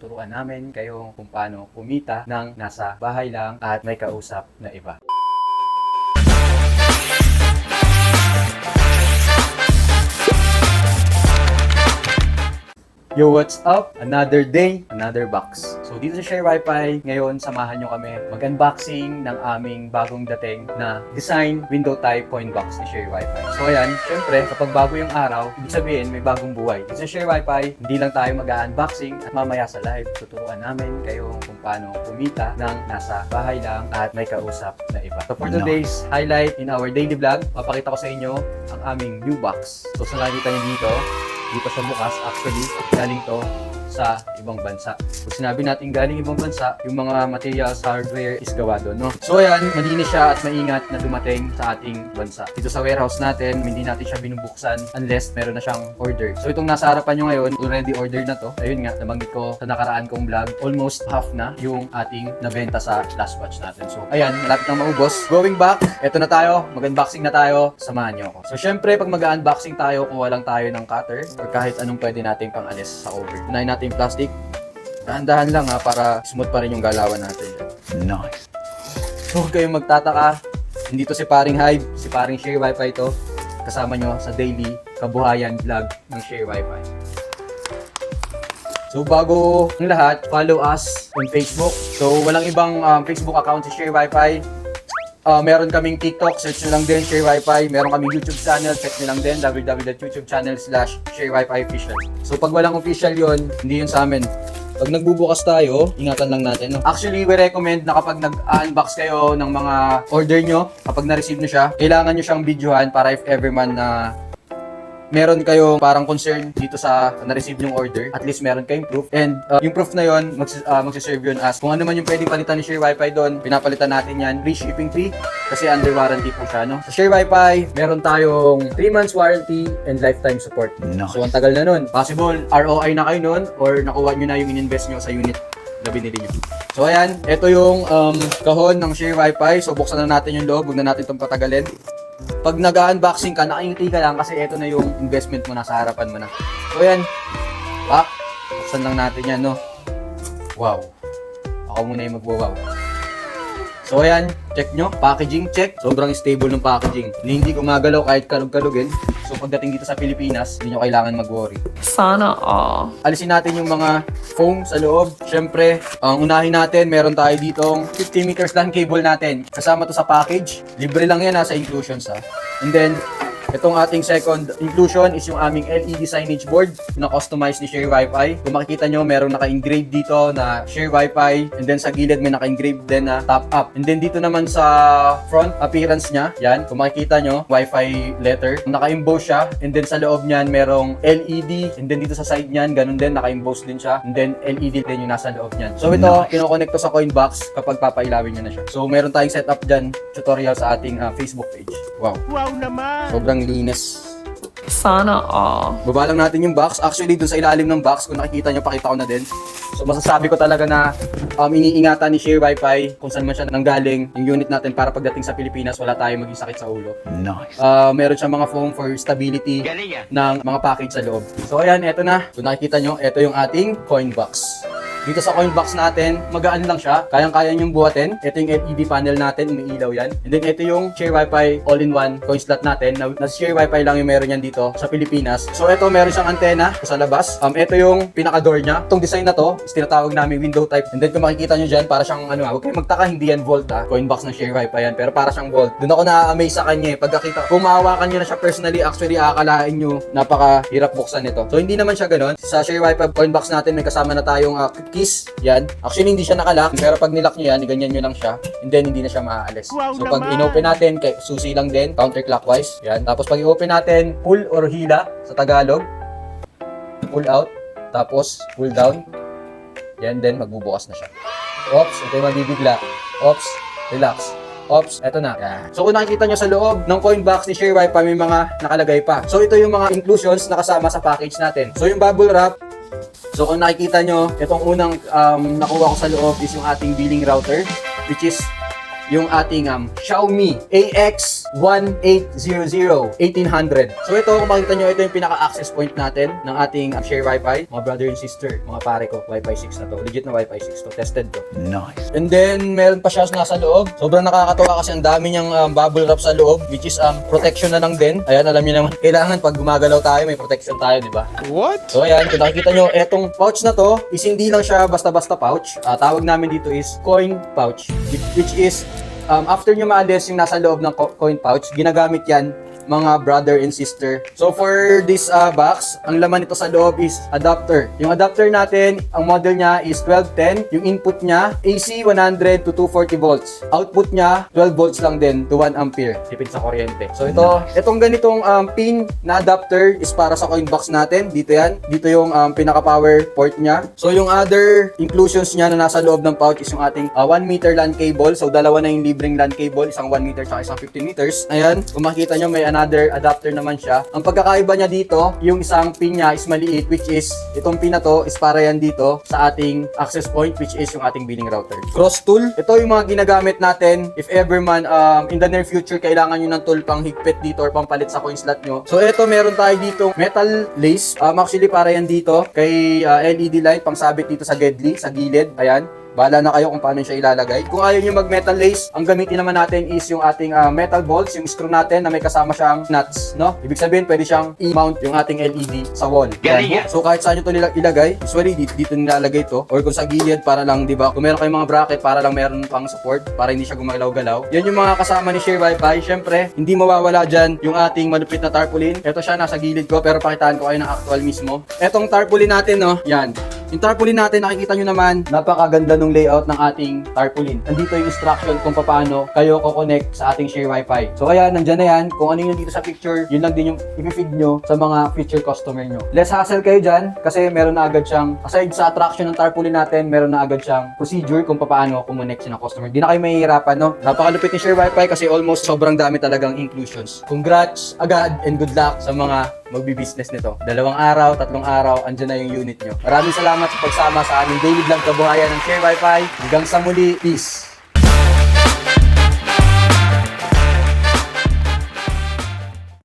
tuturuan namin kayo kung paano kumita ng nasa bahay lang at may kausap na iba. Yo, what's up? Another day, another box. So dito sa Share Wi-Fi, ngayon samahan nyo kami mag-unboxing ng aming bagong dating na design window type coin box ni Share Wi-Fi. So ayan, syempre, kapag bago yung araw, ibig sabihin may bagong buhay. Dito sa Share Wi-Fi, hindi lang tayo mag-unboxing at mamaya sa live, tuturuan namin kayo kung paano kumita ng nasa bahay lang at may kausap na iba. So for today's highlight in our daily vlog, papakita ko sa inyo ang aming new box. So sa nakikita nyo dito, dito sa bukas, actually, galing to sa ibang bansa. Kung sinabi natin galing ibang bansa, yung mga materials, hardware is gawa doon, no? So ayan, malinis siya at maingat na dumating sa ating bansa. Dito sa warehouse natin, hindi natin siya binubuksan unless meron na siyang order. So itong nasa harapan nyo ngayon, already ordered na to. Ayun nga, nabanggit ko sa nakaraan kong vlog, almost half na yung ating nabenta sa last batch natin. So ayan, malapit na maubos. Going back, eto na tayo, mag-unboxing na tayo, samahan nyo ako. So syempre, pag mag-unboxing tayo, kuha lang tayo ng cutter or kahit anong pwede natin pang alis sa over. Unahin natin yung plastic. Dahan-dahan lang ha, para smooth pa rin yung galawan natin. Nice. So huwag kayong magtataka, hindi to si paring Hive, si paring Share Wi-Fi to. Kasama nyo sa daily kabuhayan vlog ng Share Wi-Fi. So bago ang lahat, follow us on Facebook. So walang ibang um, Facebook account si Share Wi-Fi. Uh, meron kaming TikTok, search nyo lang din Share Wi-Fi. Meron kaming YouTube channel, check nyo lang din www.youtube.channel slash Share Wi-Fi official. So pag walang official yon hindi yun sa amin. Pag nagbubukas tayo, ingatan lang natin. Actually, we recommend na kapag nag-unbox kayo ng mga order nyo, kapag na-receive nyo siya, kailangan nyo siyang videohan para if ever man na meron kayong parang concern dito sa na-receive yung order, at least meron kayong proof. And uh, yung proof na yon magsis- uh, magsiserve yun as kung ano man yung pwedeng palitan ni Share Wi-Fi doon, pinapalitan natin yan, free shipping fee, kasi under warranty po siya. No? Sa Share Wi-Fi, meron tayong 3 months warranty and lifetime support. Nice. So, ang tagal na nun. Possible, ROI na kayo nun or nakuha nyo na yung in-invest nyo sa unit na binili nyo. So, ayan. Ito yung um, kahon ng Share Wi-Fi. So, buksan na natin yung loob. Huwag na natin itong patagalin. Pag nag-unboxing ka, nakingiti ka lang kasi ito na yung investment mo nasa harapan mo na. So, ayan. Pak. Buksan lang natin yan, no? Wow. Ako muna yung magwawaw. So ayan, check nyo. Packaging check. Sobrang stable ng packaging. Hindi gumagalaw kahit kalog-kalugin. So pagdating dito sa Pilipinas, hindi nyo kailangan mag-worry. Sana all. Alisin natin yung mga foam sa loob. Siyempre, ang unahin natin, meron tayo ditong 50 meters LAN cable natin. Kasama to sa package. Libre lang yan ha, sa inclusions ha. And then, Itong ating second inclusion is yung aming LED signage board na customized ni Share Wi-Fi. Kung makikita nyo, merong naka-engrave dito na Share Wi-Fi and then sa gilid may naka-engrave din na top up. And then dito naman sa front appearance niya, yan, kung makikita nyo, Wi-Fi letter. Naka-emboss siya and then sa loob niyan merong LED and then dito sa side niyan, ganun din, naka-emboss din siya and then LED din yung nasa loob niyan. So ito, Nice. kinoconnect to sa coin box kapag papailawin nyo na siya. So meron tayong setup dyan, tutorial sa ating ah, Facebook page. Wow. Wow naman! Sobrang linis. Sana all. Baba lang natin yung box. Actually, dun sa ilalim ng box, kung nakikita nyo, pakita ko na din. So, masasabi ko talaga na um, iniingatan ni Share Wi-Fi kung saan man siya nanggaling yung unit natin para pagdating sa Pilipinas, wala tayong maging sakit sa ulo. Nice. Uh, meron siyang mga foam for stability ng mga package sa loob. So, ayan, eto na. Kung nakikita nyo, eto yung ating coin box. Dito sa coin box natin, magaan lang siya. Kayang-kaya niyong buhatin. Ito yung LED panel natin, umiilaw yan. And then ito yung Share Wi-Fi all-in-one coin slot natin. Na, na Share Wi-Fi lang yung meron yan dito sa Pilipinas. So ito, meron siyang antena sa labas. Um, ito yung pinaka-door niya. Itong design na to, is tinatawag namin window type. And then kung makikita nyo dyan, para siyang ano, ah, huwag kayong magtaka, hindi yan volt ah. Coin box ng Share Wi-Fi yan, pero para siyang volt. Doon ako na-amaze sa kanya eh. Pagkakita, kung mahawakan nyo na siya personally, actually akalain nyo, napaka-hirap buksan ito. So hindi naman siya ganun. Sa Share Wi-Fi coin box natin, may kasama na tayong ah, keys. Yan. Actually, hindi siya nakalock, pero pag nilock nyo yan, ganyan nyo lang siya. And then, hindi na siya maaalis. Wow so, pag in-open natin, kay, susi lang din, counterclockwise. Yan. Tapos, pag i-open natin, pull or hila sa Tagalog. Pull out. Tapos, pull down. Yan, then, magbubukas na siya. Oops, ito yung mabibigla. Oops, relax. Oops, eto na. Yan. So kung nakikita nyo sa loob ng coin box ni Share Wi-Fi, may mga nakalagay pa. So ito yung mga inclusions na kasama sa package natin. So yung bubble wrap, So kung nakikita nyo, itong unang um, nakuha ko sa loob is yung ating billing router which is yung ating um, Xiaomi AX 1800, 1800. So ito, kung makikita nyo, ito yung pinaka-access point natin ng ating uh, share Wi-Fi. Mga brother and sister, mga pare ko, Wi-Fi 6 na to. Legit na Wi-Fi 6 to. Tested to. Nice. And then, meron pa siya nasa loob. Sobrang nakakatawa kasi ang dami niyang um, bubble wrap sa loob, which is um, protection na lang din. Ayan, alam niyo naman, kailangan pag gumagalaw tayo, may protection tayo, di ba? What? So ayan, kung nakikita nyo, etong pouch na to is hindi lang siya basta-basta pouch. Ah, tawag namin dito is coin pouch, which is um, after nyo maalis yung nasa loob ng co- coin pouch, ginagamit yan mga brother and sister. So for this uh, box, ang laman nito sa loob is adapter. Yung adapter natin, ang model niya is 1210. Yung input niya, AC 100 to 240 volts. Output niya, 12 volts lang din to 1 ampere. Tipid sa kuryente. So ito, itong ganitong um, pin na adapter is para sa coin box natin. Dito yan. Dito yung um, pinaka-power port niya. So yung other inclusions niya na nasa loob ng pouch is yung ating uh, 1 meter LAN cable. So dalawa na yung libreng LAN cable. Isang 1 meter tsaka isang 15 meters. Ayan. Kung makikita nyo, may another adapter naman siya. Ang pagkakaiba niya dito, yung isang pin niya is maliit which is itong pin na to is para yan dito sa ating access point which is yung ating billing router. Cross tool. Ito yung mga ginagamit natin if ever man um, in the near future kailangan nyo ng tool pang higpit dito or pang palit sa coin slot nyo. So ito meron tayo dito metal lace. Um, actually para yan dito kay uh, LED light pang sabit dito sa gedli sa gilid. Ayan. Bahala na kayo kung paano siya ilalagay. Kung ayaw nyo mag metal lace, ang gamitin naman natin is yung ating ah, metal bolts, yung screw natin na may kasama siyang nuts, no? Ibig sabihin, pwede siyang i-mount yung ating LED sa wall. Galing. So kahit saan nyo ito ilagay, usually dito, dito nilalagay to or kung sa gilid para lang, di ba? Kung meron kayong mga bracket para lang meron pang support para hindi siya gumagalaw-galaw. Yan yung mga kasama ni Share Wi-Fi. Syempre, hindi mawawala dyan yung ating malupit na tarpaulin. Ito siya nasa gilid ko pero pakitaan ko kayo ng actual mismo. Etong tarpaulin natin, no? Yan. Yung tarpaulin natin, nakikita nyo naman, napakaganda ng layout ng ating tarpaulin. Nandito yung instruction kung paano kayo ko-connect sa ating share wifi. So kaya, nandyan na yan. Kung ano yung nandito sa picture, yun lang din yung i-feed nyo sa mga future customer nyo. Less hassle kayo dyan kasi meron na agad siyang, aside sa attraction ng tarpaulin natin, meron na agad siyang procedure kung paano kumonect siya ng customer. Di na kayo mahihirapan, no? Napakalupit ni share wifi kasi almost sobrang dami talagang inclusions. Congrats agad and good luck sa mga magbi-business nito. Dalawang araw, tatlong araw, andyan na yung unit nyo. Maraming salamat sa pagsama sa aming daily vlog kabuhayan ng Share Wi-Fi. Hanggang sa muli, peace!